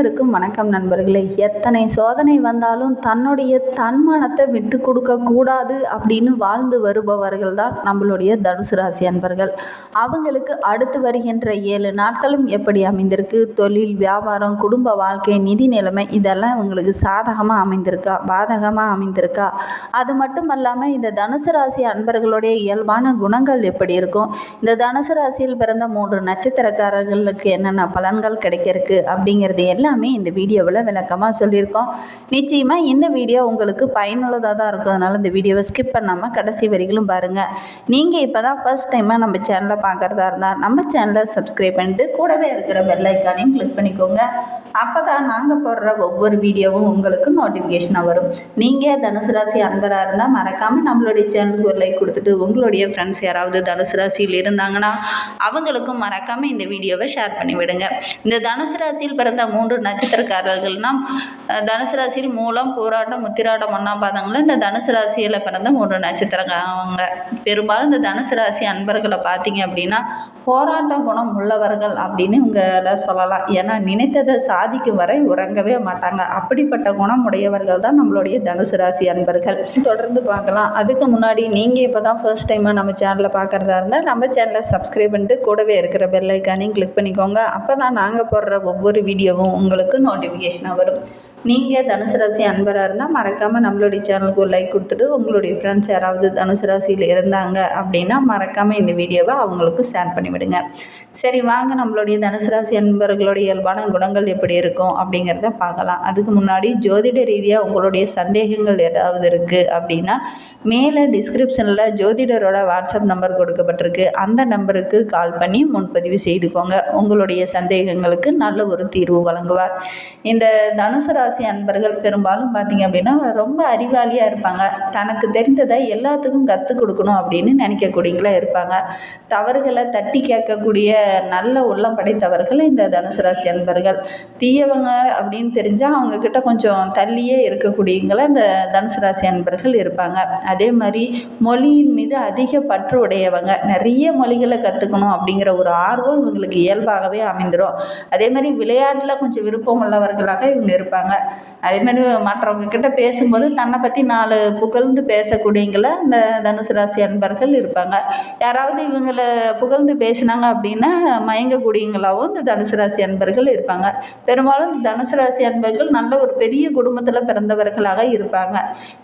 அனைவருக்கும் வணக்கம் நண்பர்களே. எத்தனை சோதனை வந்தாலும் தன்னுடைய தன்மானத்தை விட்டு கொடுக்க கூடாது அப்படின்னு வாழ்ந்து வருபவர்கள் தான் நம்மளுடைய தனுசு ராசி அன்பர்கள். அவங்களுக்கு அடுத்து வருகின்ற ஏழு நாட்களும் எப்படி அமைந்திருக்கு? தொழில் வியாபாரம் குடும்ப வாழ்க்கை நிதி நிலைமை இதெல்லாம் இவங்களுக்கு சாதகமாக அமைந்திருக்கா? பாதகமாக அமைந்திருக்கா? அது மட்டும் அல்லாமல் இந்த தனுசு ராசி அன்பர்களுடைய இயல்பான குணங்கள் எப்படி இருக்கும்? இந்த தனுசு ராசியில் பிறந்த மூன்று நட்சத்திரக்காரர்களுக்கு என்னென்ன பலன்கள் கிடைக்கிறதுக்கு அப்படிங்கிறது எல்லாம் எல்லாமே இந்த வீடியோவில் விளக்கமாக சொல்லியிருக்கோம். நிச்சயமாக இந்த வீடியோ உங்களுக்கு பயனுள்ளதாக தான் இருக்கும். அதனால் இந்த வீடியோவை ஸ்கிப் பண்ணாமல் கடைசி வரைகளும் பாருங்கள் நீங்கள் இப்போ தான் ஃபர்ஸ்ட் டைமாக நம்ம சேனலை பார்க்குறதா இருந்தால் நம்ம சேனலை சப்ஸ்கிரைப் பண்ணிட்டு கூடவே இருக்கிற பெல்லைக்கானையும் கிளிக் பண்ணிக்கோங்க. அப்போ தான் நாங்கள் போடுற ஒவ்வொரு வீடியோவும் உங்களுக்கு நோட்டிஃபிகேஷனாக வரும். நீங்கள் தனுசு ராசி அன்பராக இருந்தால் மறக்காமல் நம்மளுடைய சேனலுக்கு ஒரு லைக் கொடுத்துட்டு உங்களுடைய ஃப்ரெண்ட்ஸ் யாராவது தனுசு ராசியில் இருந்தாங்கன்னா அவங்களுக்கும் மறக்காமல் இந்த வீடியோவை ஷேர் பண்ணி விடுங்க இந்த தனுசு ராசியில் பிறந்த மூன்று நட்சத்திரக்காரர்கள்னா அஹ், தனுசு ராசியில் மூலம் போராட்டம் முத்திராட்டம் ஒன்றாம் பாதங்களும் இந்த தனுசு ராசியில் பிறந்த மூன்று நட்சத்திரக்காரங்க பெரும்பாலும் இந்த தனுசு ராசி அன்பர்களை பார்த்தீங்க அப்படின்னா போராட்ட குணம் உள்ளவர்கள் அப்படின்னு இவங்களை சொல்லலாம். ஏன்னா நினைத்ததை சாதிக்கும் வரை உறங்கவே மாட்டாங்க. அப்படிப்பட்ட குணம் உடையவர்கள் தான் நம்மளுடைய தனுசு ராசி அன்பர்கள். தொடர்ந்து பார்க்கலாம். அதுக்கு முன்னாடி நீங்கள் இப்போ தான் ஃபர்ஸ்ட் டைமாக நம்ம சேனலை பார்க்குறதா இருந்தால் நம்ம சேனலை சப்ஸ்கிரைப் பண்ணிட்டு கூடவே இருக்கிற பெல்லைக்கானையும் கிளிக் பண்ணிக்கோங்க. அப்போ தான் நாங்கள் போடுற ஒவ்வொரு வீடியோவும் உங்களுக்கு நோட்டிஃபிகேஷனாக வரும். நீங்கள் தனுசு ராசி அன்பராக இருந்தால் மறக்காமல் நம்மளுடைய சேனலுக்கு ஒரு லைக் கொடுத்துட்டு உங்களுடைய ஃப்ரெண்ட்ஸ் யாராவது தனுசு ராசியில் இருந்தாங்க அப்படின்னா மறக்காமல் இந்த வீடியோவை அவங்களுக்கு ஷேர் பண்ணிவிடுங்க. சரி வாங்க நம்மளுடைய தனுசு ராசி அன்பர்களுடைய இயல்பான குணங்கள் எப்படி இருக்கும் அப்படிங்கிறத பார்க்கலாம். அதுக்கு முன்னாடி ஜோதிட ரீதியாக உங்களுடைய சந்தேகங்கள் ஏதாவது இருக்குது அப்படின்னா மேலே டிஸ்கிரிப்ஷனில் ஜோதிடரோட வாட்ஸ்அப் நம்பர் கொடுக்கப்பட்டிருக்கு. அந்த நம்பருக்கு கால் பண்ணி முன்பதிவு செய்துக்கோங்க. உங்களுடைய சந்தேகங்களுக்கு நல்ல ஒரு தீர்வு வழங்குவார். இந்த தனுசு ராசி அன்பர்கள் பெரும்பாலும் பார்த்தீங்க அப்படின்னா ரொம்ப அறிவாளியாக இருப்பாங்க. தனக்கு தெரிந்ததை எல்லாத்துக்கும் கற்றுக் கொடுக்கணும் அப்படின்னு நினைக்கக்கூடியங்களா இருப்பாங்க. தவறுகளை தட்டி கேட்கக்கூடிய நல்ல உள்ளம் படைத்தவர்கள் இந்த தனுசு ராசி அன்பர்கள். தீயவங்க அப்படின்னு தெரிஞ்சால் அவங்கக்கிட்ட கொஞ்சம் தள்ளியே இருக்கக்கூடியங்களா இந்த தனுசு ராசி அன்பர்கள் இருப்பாங்க. அதே மாதிரி மொழியின் மீது அதிக பற்று உடையவங்க. நிறைய மொழிகளை கற்றுக்கணும் அப்படிங்கிற ஒரு ஆர்வம் இவங்களுக்கு இயல்பாகவே அமைந்துடும் அதே மாதிரி விளையாட்டில் கொஞ்சம் விருப்பம் உள்ளவர்களாக இவங்க இருப்பாங்க. அதே மாதிரி மற்றவங்க கிட்ட பேசும்போது தன்னை பற்றி நாலு புகழ்ந்து பேசக்கூடியங்கள இந்த தனுசு ராசி அன்பர்கள் இருப்பாங்க. யாராவது இவங்களை புகழ்ந்து பேசினாங்க அப்படின்னா மயங்கக்கூடியங்களாகவும் இந்த தனுசு ராசி அன்பர்கள் இருப்பாங்க. பெரும்பாலும் இந்த தனுசு ராசி அன்பர்கள் நல்ல ஒரு பெரிய குடும்பத்தில் பிறந்தவர்களாக இருப்பாங்க.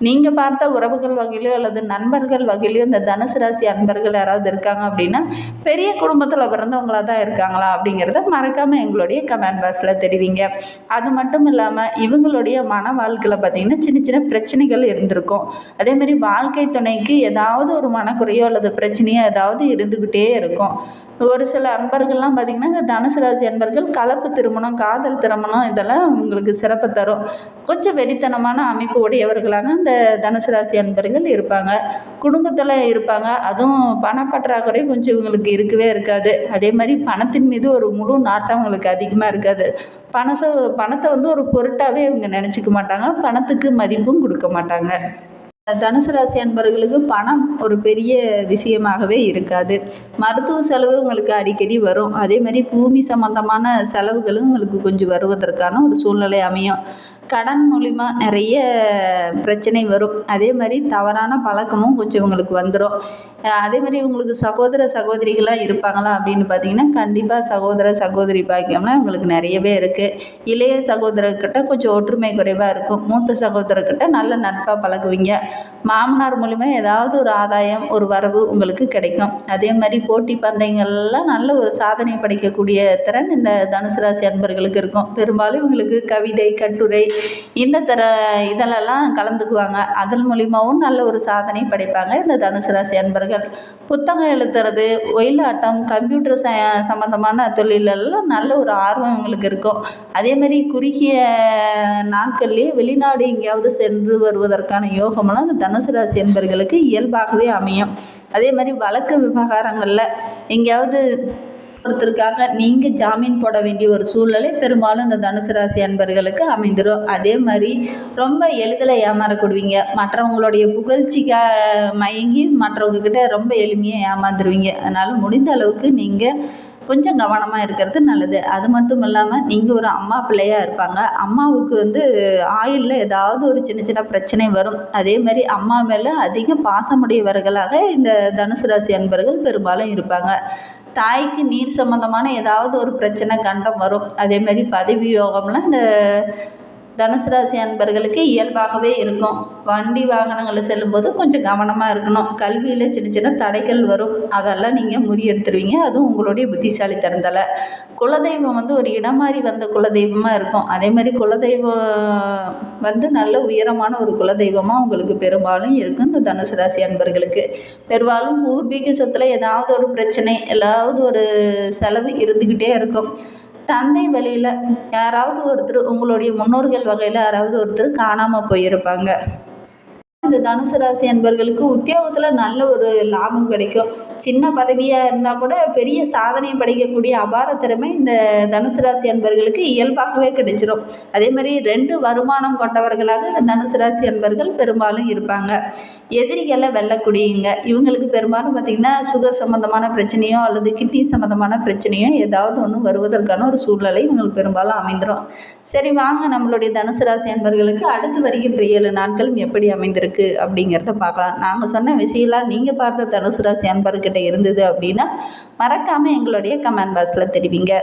நீங்கள் பார்த்த உறவுகள் வகையிலோ அல்லது நண்பர்கள் வகையிலோ இந்த தனுசு ராசி அன்பர்கள் யாராவது இருக்காங்க அப்படின்னா பெரிய குடும்பத்தில் பிறந்தவங்களாக தான் இருக்காங்களா அப்படிங்கிறத மறக்காமல் எங்களுடைய கமெண்ட் பாக்ஸில் தெரிவிங்க. அது மட்டும் இல்லாமல் இவங்களுடைய மன வாழ்க்கையில் பார்த்திங்கன்னா சின்ன சின்ன பிரச்சனைகள் இருந்திருக்கும். அதே மாதிரி வாழ்க்கை துணைக்கு ஏதாவது ஒரு மனக்குறையோ அல்லது பிரச்சனையோ ஏதாவது இருந்துக்கிட்டே இருக்கும். ஒரு சில அன்பர்கள்லாம் பார்த்திங்கன்னா இந்த தனுசு ராசி அன்பர்கள் கலப்பு திருமணம் காதல் திருமணம் இதெல்லாம் உங்களுக்கு சிறப்பு தரும். கொஞ்சம் வெறித்தனமான அமைப்பு உடையவர்களாக இந்த தனுசு ராசி அன்பர்கள் இருப்பாங்க. குடும்பத்தில் இருப்பாங்க. அதுவும் பணப்பற்றாக்குறை கொஞ்சம் இவங்களுக்கு இருக்கவே இருக்காது. அதே மாதிரி பணத்தின் மீது ஒரு முழு நாட்டம் அவங்களுக்கு அதிகமாக இருக்காது. பணச பணத்தை வந்து ஒரு பொருட்டாகவே இவங்க நினச்சிக்க மாட்டாங்க. பணத்துக்கு மதிப்பும் கொடுக்க மாட்டாங்க. தனுசு ராசி அன்பர்களுக்கு பணம் ஒரு பெரிய விஷயமாகவே இருக்காது. மருத்துவ செலவு உங்களுக்கு அடிக்கடி வரும். அதே மாதிரி பூமி சம்பந்தமான செலவுகளும் உங்களுக்கு கொஞ்சம் வருவதற்கான ஒரு சூழ்நிலை அமையும். கடன் மூலிமா நிறைய பிரச்சனை வரும். அதே மாதிரி தவறான பழக்கமும் கொஞ்சம் இவங்களுக்கு வந்துடும் அதே மாதிரி இவங்களுக்கு சகோதர சகோதரிகளாக இருப்பாங்களா அப்படின்னு பார்த்தீங்கன்னா கண்டிப்பாக சகோதர சகோதரி பாக்கியம்லாம் இவங்களுக்கு நிறையவே இருக்குது இளைய சகோதரர்கிட்ட கொஞ்சம் ஒற்றுமை குறைவாக இருக்கும். மூத்த சகோதரர்கிட்ட நல்ல நட்பாக பழகுவீங்க. மாமனார் மூலிமா ஏதாவது ஒரு ஆதாயம் ஒரு வரவு உங்களுக்கு கிடைக்கும். அதே மாதிரி போட்டி பந்தயங்கள்லாம் நல்ல ஒரு சாதனை படைக்கக்கூடிய திறன் இந்த தனுசு ராசி அன்பர்களுக்கு இருக்கும். பெரும்பாலும் இவங்களுக்கு கவிதை கட்டுரை இந்த தர இதெல்லாம் கலந்துக்குவாங்க. அதன் மூலிமாவும் நல்ல ஒரு சாதனை படைப்பாங்க இந்த தனுசு ராசி அன்பர்கள். புத்தகம் எழுத்துறது ஒயிலாட்டம் கம்ப்யூட்டர் ச சம்மந்தமான தொழிலெல்லாம் நல்ல ஒரு ஆர்வம் இவங்களுக்கு இருக்கும். அதே மாதிரி குறுகிய நாட்கள்லேயே வெளிநாடு எங்கேயாவது சென்று வருவதற்கான யோகமெல்லாம் இந்த தனுசு ராசி என்பர்களுக்கு இயல்பாகவே அமையும். அதே மாதிரி வழக்கு விவகாரங்களில் எங்கேயாவது ஒருத்தருக்காக நீங்கள் ஜாமீன் போட வேண்டிய ஒரு சூழ்நிலை பெரும்பாலும் இந்த தனுசு ராசி அன்பர்களுக்கு அமைந்துடும் அதே மாதிரி ரொம்ப எளிதில் ஏமாறக்கூடுவீங்க. மற்றவங்களுடைய புகழ்ச்சிக்காக மயங்கி மற்றவங்கக்கிட்ட ரொம்ப எளிமையாக ஏமாந்துருவீங்க. அதனால் முடிந்த அளவுக்கு நீங்கள் கொஞ்சம் கவனமாக இருக்கிறது நல்லது. அது மட்டும் இல்லாமல் நீங்கள் ஒரு அம்மா பிள்ளையாக இருப்பாங்க. அம்மாவுக்கு வந்து ஆயுளில் ஏதாவது ஒரு சின்ன சின்ன பிரச்சனை வரும். அதே மாதிரி அம்மா மேலே அதிக பாசமுடையவர்களாக இந்த தனுசு ராசி அன்பர்கள் பெரும்பாலும் இருப்பாங்க. தாய்க்கு நீர் சம்மந்தமான ஏதாவது ஒரு பிரச்சனை கண்டம் வரும். அதே மாதிரி பதவி யோகம்லாம் இந்த தனுசு ராசி அன்பர்களுக்கு இயல்பாகவே இருக்கும். வண்டி வாகனங்களில் செல்லும்போது கொஞ்சம் கவனமாக இருக்கணும். கல்வியில் சின்ன சின்ன தடைகள் வரும். அதெல்லாம் நீங்கள் முறியெடுத்துருவீங்க அதுவும் உங்களுடைய புத்திசாலி திறந்தலை குலதெய்வம் வந்து ஒரு இடம் மாதிரி வந்த குலதெய்வமாக இருக்கும். அதே மாதிரி குலதெய்வம் வந்து நல்ல உயரமான ஒரு குலதெய்வமாக உங்களுக்கு பெரும்பாலும் இருக்கும் இந்த தனுசு ராசி அன்பர்களுக்கு. பெரும்பாலும் பூர்வீக சொத்தில் ஏதாவது ஒரு பிரச்சனை ஏதாவது ஒரு செலவு இருந்துக்கிட்டே இருக்கும். தந்தை வழியில் யாராவது ஒருத்தர் உங்களுடைய முன்னோர்கள் வகையில் யாராவது ஒருத்தர் காணாமல் போயிருப்பாங்க. இந்த தனுசு ராசி அன்பர்களுக்கு உத்தியோகத்தில் நல்ல ஒரு லாபம் கிடைக்கும். சின்ன பதவியாக இருந்தால் கூட பெரிய சாதனை படைக்கக்கூடிய அபார திறமை இந்த தனுசு ராசி அன்பர்களுக்கு இயல்பாகவே கிடைச்சிரும். அதே மாதிரி ரெண்டு வருமானம் கொண்டவர்களாக இந்த தனுசு ராசி அன்பர்கள் பெரும்பாலும் இருப்பாங்க. எதிரிகளை வெல்லக்கூடியங்க இவங்களுக்கு பெரும்பாலும் பார்த்திங்கன்னா சுகர் சம்மந்தமான பிரச்சனையோ அல்லது கிட்னி சம்மந்தமான பிரச்சனையோ ஏதாவது ஒன்று வருவதற்கான ஒரு சூழ்நிலை இவங்களுக்கு பெரும்பாலும் அமைந்துடும் சரி வாங்க நம்மளுடைய தனுசு ராசி அன்பர்களுக்கு அடுத்து வருகின்ற ஏழு நாட்களும் எப்படி அமைந்திருக்கு? அப்படிங்கிறத பார்க்கலாம். நாங்கள் சொன்ன விஷயம்லாம் நீங்கள் பார்த்த தனுசு ராசி அன்பர்கிட்ட இருந்தது அப்படின்னா மறக்காமல் எங்களுடைய கமெண்ட் பாக்ஸில் தெரிவிங்க.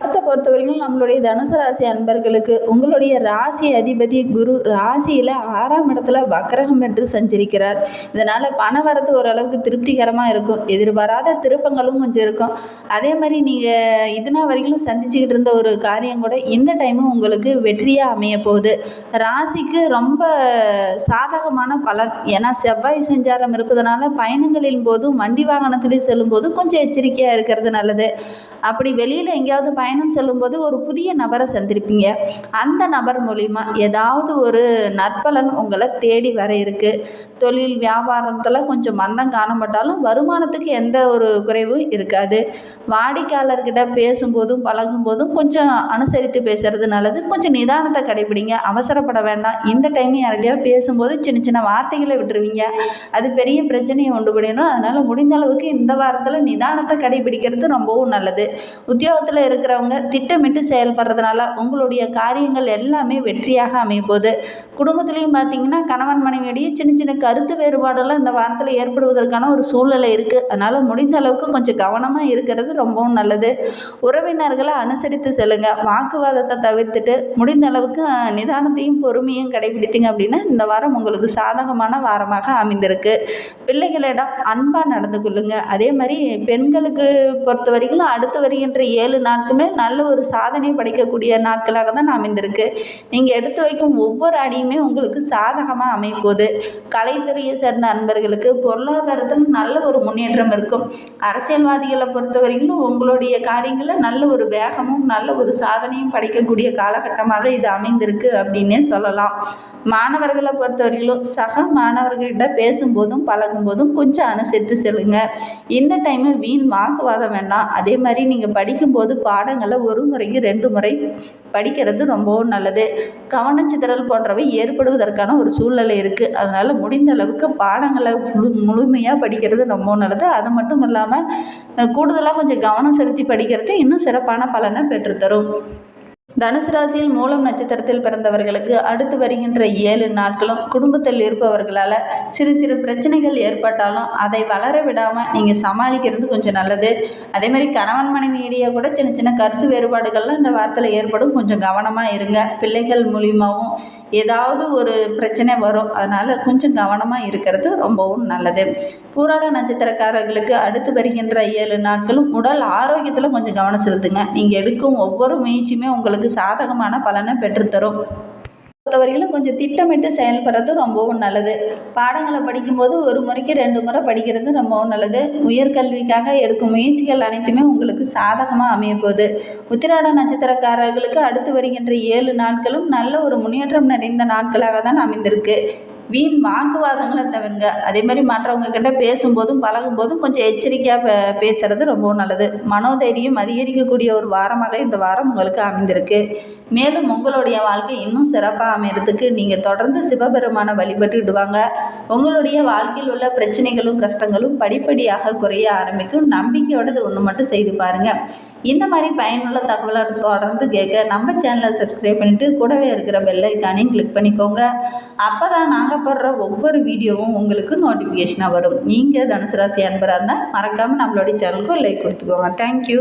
அடுத்த பொறுத்த வரைக்கும் நம்மளுடைய தனுசு ராசி அன்பர்களுக்கு உங்களுடைய ராசி அதிபதி குரு ராசியில் ஆறாம் இடத்துல வக்கரகம் என்று சஞ்சரிக்கிறார். இதனால் பண வரத்து ஓரளவுக்கு திருப்திகரமாக இருக்கும். எதிர்பாராத திருப்பங்களும் கொஞ்சம் இருக்கும். அதே மாதிரி நீங்கள் இதுனா வரைக்கும் சந்திச்சுக்கிட்டு இருந்த ஒரு காரியம் கூட இந்த டைமும் உங்களுக்கு வெற்றியாக அமைய போகுது. ராசிக்கு ரொம்ப சாதகமான பலன். ஏன்னா செவ்வாய் செஞ்சாரம் இருப்பதனால பயணங்களின் போதும் வண்டி வாகனத்திலேயும் செல்லும் போதும் கொஞ்சம் எச்சரிக்கையாக இருக்கிறது நல்லது. அப்படி வெளியில் எங்கேயாவது பயணம் செல்லும்போது ஒரு புதிய நபரை சந்திருப்பீங்க. அந்த நபர் மூலிமா ஏதாவது ஒரு நற்பலன் உங்களை தேடி வர இருக்குது தொழில் வியாபாரத்தில் கொஞ்சம் மந்தம் காணப்பட்டாலும் வருமானத்துக்கு எந்த ஒரு குறைவும் இருக்காது. வாடிக்கையாளர்கிட்ட பேசும்போதும் பழகும்போதும் கொஞ்சம் அனுசரித்து பேசுறது நல்லது. கொஞ்சம் நிதானத்தை கடைபிடிங்க. அவசரப்பட வேண்டாம். இந்த டைம் யார்கிட்டயா பேசும்போது சின்ன சின்ன வார்த்தைகளை விட்டுருவீங்க. அது பெரிய பிரச்சனையை உண்டு பண்ணிடும். அதனால் முடிந்த அளவுக்கு இந்த வாரத்தில் நிதானத்தை கடைபிடிக்கிறது ரொம்பவும் நல்லது. உத்தியோகத்தில் இருக்கிற இருக்கிறவங்க திட்டமிட்டு செயல்படுறதுனால உங்களுடைய காரியங்கள் எல்லாமே வெற்றியாக அமையும் குடும்பத்துலேயும் பார்த்தீங்கன்னா கணவன் மனைவியிடையே சின்ன சின்ன கருத்து வேறுபாடெல்லாம் இந்த வாரத்தில் ஏற்படுவதற்கான ஒரு சூழ்நிலை இருக்குது அதனால் முடிந்த அளவுக்கு கொஞ்சம் கவனமாக இருக்கிறது ரொம்பவும் நல்லது. உறவினர்களை அனுசரித்து செல்லுங்க. வாக்குவாதத்தை தவிர்த்துட்டு முடிந்த அளவுக்கு நிதானத்தையும் பொறுமையும் கடைபிடித்தீங்க அப்படின்னா இந்த வாரம் உங்களுக்கு சாதகமான வாரமாக அமைந்திருக்கு. பிள்ளைகளிடம் அன்பாக நடந்து கொள்ளுங்க. அதே மாதிரி பெண்களுக்கு பொறுத்த வரைக்கும் அடுத்து வருகின்ற ஏழு நாட்களுமே நல்ல ஒரு சாதனை படைக்கக்கூடிய நாட்களாக தான் அமைந்திருக்கு நீங்கள் எடுத்து வைக்கும் ஒவ்வொரு அடியுமே உங்களுக்கு சாதகமாக அமைப்போகுது கலைத்துறையை சேர்ந்த அன்பர்களுக்கு பொருளாதாரத்தில் நல்ல ஒரு முன்னேற்றம் இருக்கும். அரசியல்வாதிகளை பொறுத்த வரைக்கும் உங்களுடைய காரியங்களில் நல்ல ஒரு வேகமும் நல்ல ஒரு சாதனையும் படைக்கக்கூடிய காலகட்டமாக இது அமைந்திருக்கு அப்படின்னே சொல்லலாம். மாணவர்களை பொறுத்தவரையிலும் சக மாணவர்களிட்ட பேசும்போதும் பழகும்போதும் கொஞ்சம் அனுசரித்து செல்லுங்க. இந்த டைமு வீண் வாக்குவாதம் வேண்டாம். அதே மாதிரி நீங்கள் படிக்கும்போது பாடங்களை ஒரு முறைக்கு ரெண்டு முறை படிக்கிறது ரொம்பவும் நல்லது. கவனச்சிதறல் போன்றவை ஏற்படுவதற்கான ஒரு சூழ்நிலை இருக்குது அதனால் முடிந்த அளவுக்கு பாடங்களை முழு முழுமையாக படிக்கிறது ரொம்பவும் நல்லது. அது மட்டும் இல்லாமல் கூடுதலாக கொஞ்சம் கவனம் செலுத்தி படிக்கிறது இன்னும் சிறப்பான பலனை பெற்றுத்தரும். தனுசு ராசியில் மூலம் நட்சத்திரத்தில் பிறந்தவர்களுக்கு அடுத்து வருகின்ற ஏழு நாட்களும் குடும்பத்தில் இருப்பவர்களால் சிறு சிறு பிரச்சனைகள் ஏற்பட்டாலும் அதை வளர விடாமல் நீங்கள் சமாளிக்கிறது கொஞ்சம் நல்லது. அதே மாதிரி கணவன் மனைவி இடையே கூட சின்ன சின்ன கருத்து வேறுபாடுகள்லாம் இந்த வாரத்தில் ஏற்படும். கொஞ்சம் கவனமாக இருங்க. பிள்ளைகள் மூலியமாகவும் ஏதாவது ஒரு பிரச்சனை வரும் அதனால் கொஞ்சம் கவனமாக இருக்கிறது ரொம்பவும் நல்லது. பூராட நட்சத்திரக்காரர்களுக்கு அடுத்து வருகின்ற ஏழு நாட்களும் உடல் ஆரோக்கியத்தில் கொஞ்சம் கவனம் செலுத்துங்க. நீங்கள் எடுக்கும் ஒவ்வொரு முயற்சியுமே உங்களுக்கு சாதகமான பலனை பெற்றுத்தரும். பொறுத்தவரையிலும் கொஞ்சம் திட்டமிட்டு செயல்படுறது ரொம்பவும் நல்லது. பாடங்களை படிக்கும்போது ஒரு முறைக்கு ரெண்டு முறை படிக்கிறது ரொம்பவும் நல்லது. உயர்கல்விக்காக எடுக்கும் முயற்சிகள் அனைத்துமே உங்களுக்கு சாதகமாக அமையப்போகுது உத்திராட நட்சத்திரக்காரர்களுக்கு அடுத்து வருகின்ற ஏழு நாட்களும் நல்ல ஒரு முன்னேற்றம் நிறைந்த நாட்களாக தான் அமைந்திருக்கு. வீண் வாக்குவாதங்களை தவிருங்க. அதே மாதிரி மற்றவங்க கிட்ட பேசும்போதும் பழகும்போதும் கொஞ்சம் எச்சரிக்கையாக பேசுகிறது ரொம்பவும் நல்லது. மனோதைரியம் அதிகரிக்கக்கூடிய ஒரு வாரமாக இந்த வாரம் உங்களுக்கு அமைந்திருக்கு. மேலும் உங்களுடைய வாழ்க்கை இன்னும் சிறப்பாக அமையறதுக்கு நீங்கள் தொடர்ந்து சிவபெருமானை வழிபட்டுட்டு வாங்க உங்களுடைய வாழ்க்கையில் உள்ள பிரச்சனைகளும் கஷ்டங்களும் படிப்படியாக குறைய ஆரம்பிக்கும். நம்பிக்கையோடது ஒன்று மட்டும் செய்து பாருங்கள் இந்த மாதிரி பயனுள்ள தகவலை தொடர்ந்து கேட்க நம்ம சேனலை சப்ஸ்கிரைப் பண்ணிவிட்டு கூடவே இருக்கிற பெல்லைக்கானையும் கிளிக் பண்ணிக்கோங்க. அப்போ தான் நாங்கள் போடுற ஒவ்வொரு வீடியோவும் உங்களுக்கு நோட்டிஃபிகேஷனாக வரும். நீங்கள் தனுசு ராசி அன்பராக இருந்தால் மறக்காமல் நம்மளுடைய சேனலுக்கும் லைக் கொடுத்துக்கோங்க. தேங்க்யூ